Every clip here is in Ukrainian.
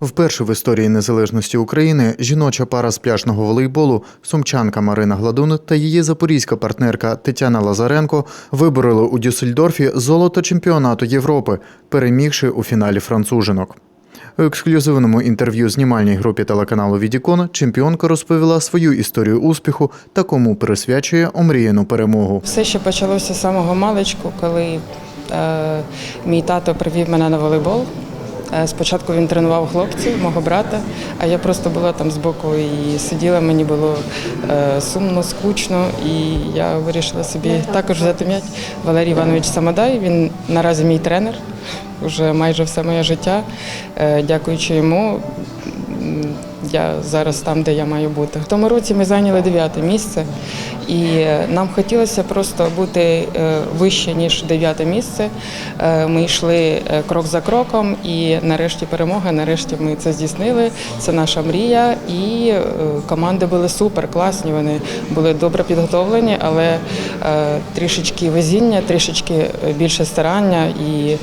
Вперше в історії незалежності України жіноча пара з пляжного волейболу сумчанка Марина Гладун та її запорізька партнерка Тетяна Лазаренко вибороли у Дюссельдорфі золото чемпіонату Європи, перемігши у фіналі францужинок. У ексклюзивному інтерв'ю знімальній групі телеканалу Відікон чемпіонка розповіла свою історію успіху та кому присвячує омріяну перемогу. Все ще почалося з самого маличку, коли е, мій тато привів мене на волейбол. Е, Спочатку він тренував хлопців, мого брата, а я просто була там збоку і сиділа, мені було е, сумно, скучно, і я вирішила собі також взяти м'ять. Валерій Іванович Самодай, він наразі мій тренер, вже майже все моє життя. Е, Дякуючи йому, я зараз там, де я маю бути. В тому році ми зайняли дев'яте місце, і е, нам хотілося просто бути е, вище ніж дев'яте місце. Е, Ми йшли крок за кроком, і нарешті перемога. Нарешті ми це здійснили. Це наша мрія. І команди були супер класні. Вони були добре підготовлені, але трішечки везіння, трішечки більше старання і,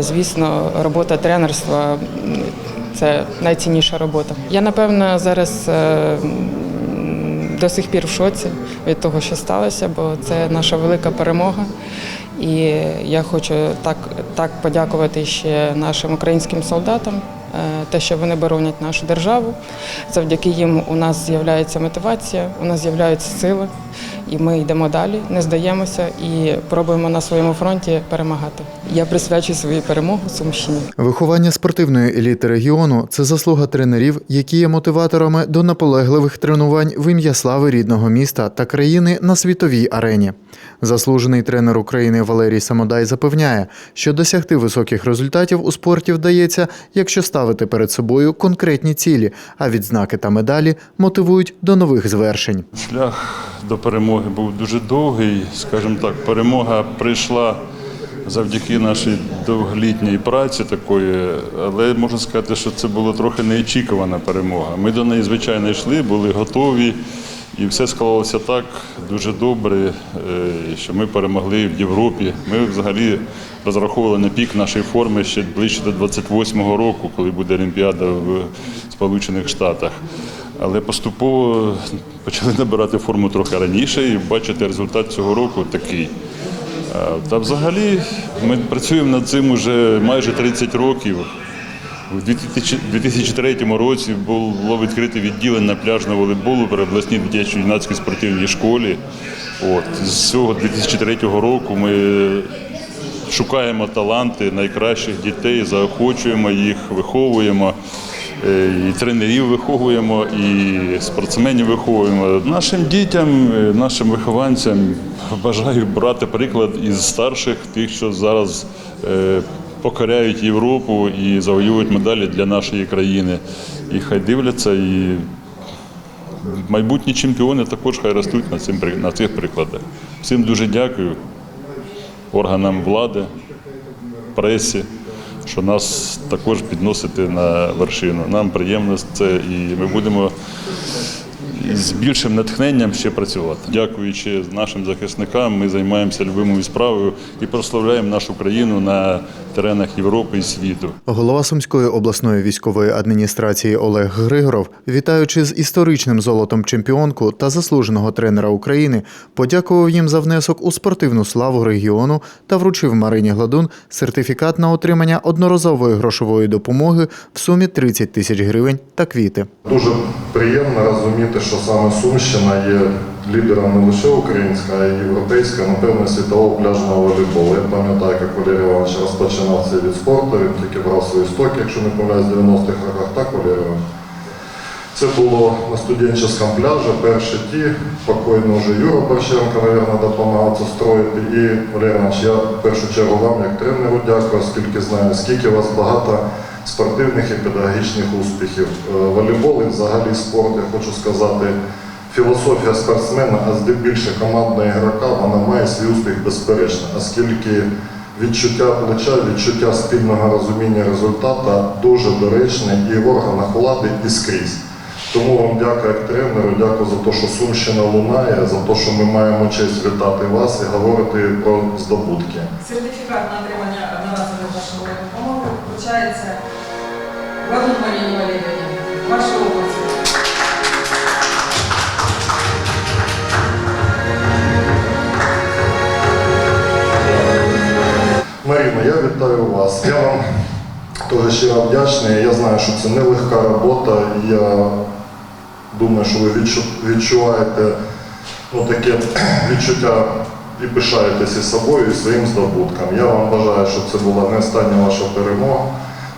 звісно, робота тренерства. Це найцінніша робота. Я напевно зараз е, до сих пір в шоці від того, що сталося, бо це наша велика перемога. І я хочу так, так подякувати ще нашим українським солдатам, е, те, що вони боронять нашу державу. Завдяки їм у нас з'являється мотивація, у нас з'являються сили, і ми йдемо далі, не здаємося і пробуємо на своєму фронті перемагати. Я присвячую свою перемогу Сумщині. Виховання спортивної еліти регіону це заслуга тренерів, які є мотиваторами до наполегливих тренувань в ім'я слави рідного міста та країни на світовій арені. Заслужений тренер України Валерій Самодай запевняє, що досягти високих результатів у спорті вдається, якщо ставити перед собою конкретні цілі, а відзнаки та медалі мотивують до нових звершень. Шлях до перемоги був дуже довгий. Скажімо так, перемога прийшла завдяки нашій довголітній праці такої, але можна сказати, що це була трохи неочікувана перемога. Ми до неї, звичайно, йшли, були готові, і все склалося так дуже добре, е, що ми перемогли в Європі. Ми взагалі розраховували на пік нашої форми ще ближче до 28-го року, коли буде Олімпіада в Сполучених Штатах. Але поступово почали набирати форму трохи раніше і бачите, результат цього року такий. Та взагалі ми працюємо над цим уже майже 30 років. У 2003 році було відкрите відділення пляжного волейболу при обласній дитячо-юнацькій спортивній школі. От. З цього 2003 року ми шукаємо таланти найкращих дітей, заохочуємо їх, виховуємо. Е, І тренерів виховуємо, і спортсменів виховуємо. Нашим дітям, е, нашим вихованцям бажаю брати приклад із старших, тих, що зараз е, покоряють Європу і завоюють медалі для нашої країни. І хай дивляться, і майбутні чемпіони також хай ростуть на, цим, на цих прикладах. Всім дуже дякую органам влади, пресі, що нас також підносите на вершину. Нам приємно це і ми будемо з більшим натхненням ще працювати. Дякуючи нашим захисникам, ми займаємося любимою справою і прославляємо нашу країну на теренах Європи і світу. Голова Сумської обласної військової адміністрації Олег Григоров, вітаючи з історичним золотом чемпіонку та заслуженого тренера України, подякував їм за внесок у спортивну славу регіону та вручив Марині Гладун сертифікат на отримання одноразової грошової допомоги в сумі 30 тисяч гривень та квіти. Дуже приємно розуміти, що саме Сумщина є лідером не лише українського, а й європейського, напевно, світового пляжного волейболу. Я пам'ятаю, як Валерій Іванович розпочинав цей від спорту, він тільки брав свої стоки, якщо не помиляюсь, в 90-х роках, так, Валерій Іванович? Це було на студенческом пляжі, перші ті, покойно вже Юра Борщенко, мабуть, допомагав це строїти. І, Валерій Іванович, я в першу чергу вам, як тренеру, дякую, оскільки знаю, скільки вас багато спортивних і педагогічних успіхів. Е, Волейбол і взагалі спорт, я хочу сказати, філософія спортсмена, а здебільше командного ігрока, вона має свій успіх безперечно, оскільки відчуття плеча, відчуття спільного розуміння результату дуже доречне і в органах влади, і скрізь. Тому вам дякую як тренеру, дякую за те, що Сумщина лунає, за те, що ми маємо честь вітати вас і говорити про здобутки. Сертифікат на отримання одноразової грошової допомоги вручається Лагун Марине Валерьевне, ваши области. Маріна, я вітаю вас. Я вам дуже щиро вдячний. Я знаю, що це нелегка робота. Я думаю, що ви відчуваєте ну, таке відчуття і пишаєтеся собою і своїм здобутком. Я вам бажаю, щоб це була не остання ваша перемога,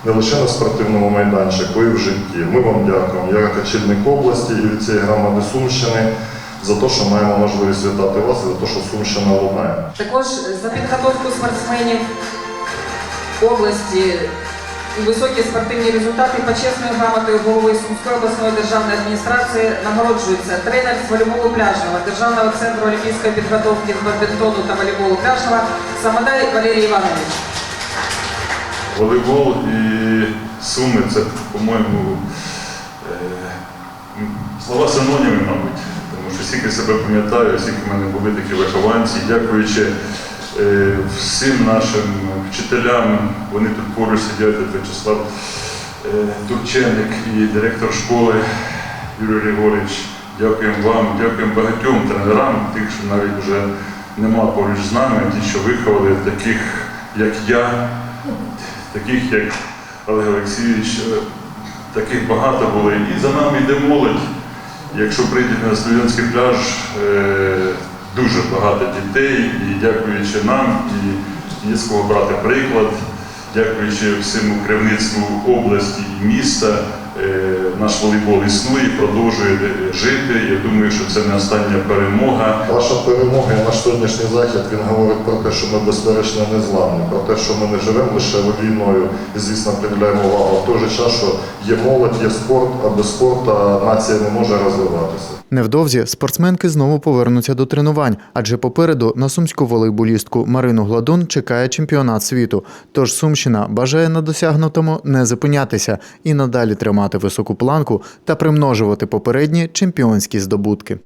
не лише на спортивному майданчику, і в житті. Ми вам дякуємо. Як очільник області і від цієї громади Сумщини за те, що маємо можливість вітати вас і за те, що Сумщина лунає. Також за підготовку спортсменів області і високі спортивні результати почесною грамотою голови Сумської обласної державної адміністрації нагороджується тренер з волейболу пляжного Державного центру олімпійської підготовки з бадмінтону та волейболу пляжного Самодай Валерій Іванович. Волейбол і суми це, по-моєму, е, слова синоніми, мабуть. Тому що скільки себе пам'ятаю, скільки в мене були такі вихованці, дякуючи е, всім нашим вчителям, вони тут поруч сидять, Вячеслав е, Турченик і директор школи Юрій Григорович. Дякуємо вам, дякуємо багатьом тренерам, тих, що навіть вже нема поруч з нами, ті, що виховали таких, як я, таких як Олег Олексійович, е, таких багато було. І за нами йде молодь. Якщо прийде на студентський пляж, е, дуже багато дітей, і дякуючи нам, і є з кого брати приклад, дякуючи всьому керівництву області і міста, е, наш волейбол існує, продовжує жити. Я думаю, що це не остання перемога. Ваша перемога і наш сьогоднішній захід він говорить про те, що ми безперечно не зламні, про те, що ми не живемо лише війною і, звісно, приділяємо увагу. А в той же час, що є молодь, є спорт, а без спорту нація не може розвиватися. Невдовзі спортсменки знову повернуться до тренувань, адже попереду на сумську волейболістку Марину Гладун чекає чемпіонат світу. Тож Сумщина бажає на досягнутому не зупинятися і надалі тримати високу планку та примножувати попередні чемпіонські здобутки.